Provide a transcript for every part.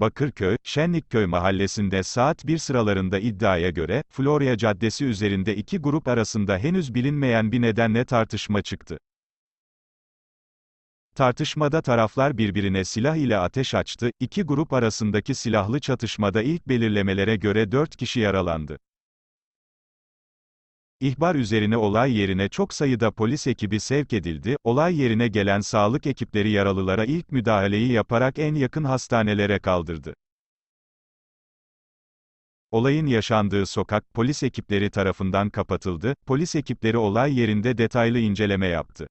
Bakırköy, Şenlikköy mahallesinde saat 1 sıralarında iddiaya göre, Florya Caddesi üzerinde iki grup arasında henüz bilinmeyen bir nedenle tartışma çıktı. Tartışmada taraflar birbirine silah ile ateş açtı, iki grup arasındaki silahlı çatışmada ilk belirlemelere göre 4 kişi yaralandı. İhbar üzerine olay yerine çok sayıda polis ekibi sevk edildi, olay yerine gelen sağlık ekipleri yaralılara ilk müdahaleyi yaparak en yakın hastanelere kaldırdı. Olayın yaşandığı sokak, polis ekipleri tarafından kapatıldı, polis ekipleri olay yerinde detaylı inceleme yaptı.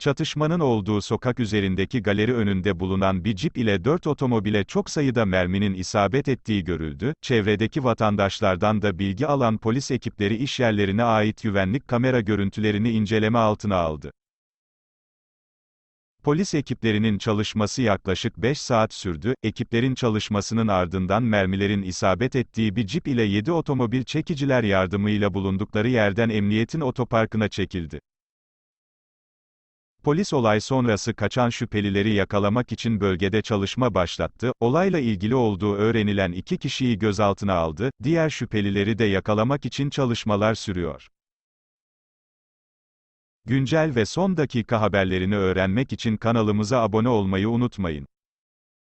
Çatışmanın olduğu sokak üzerindeki galeri önünde bulunan bir cip ile 4 otomobile çok sayıda merminin isabet ettiği görüldü, çevredeki vatandaşlardan da bilgi alan polis ekipleri işyerlerine ait güvenlik kamera görüntülerini inceleme altına aldı. Polis ekiplerinin çalışması yaklaşık 5 saat sürdü, ekiplerin çalışmasının ardından mermilerin isabet ettiği bir cip ile 7 otomobil çekiciler yardımıyla bulundukları yerden emniyetin otoparkına çekildi. Polis olay sonrası kaçan şüphelileri yakalamak için bölgede çalışma başlattı, olayla ilgili olduğu öğrenilen iki kişiyi gözaltına aldı, diğer şüphelileri de yakalamak için çalışmalar sürüyor. Güncel ve son dakika haberlerini öğrenmek için kanalımıza abone olmayı unutmayın.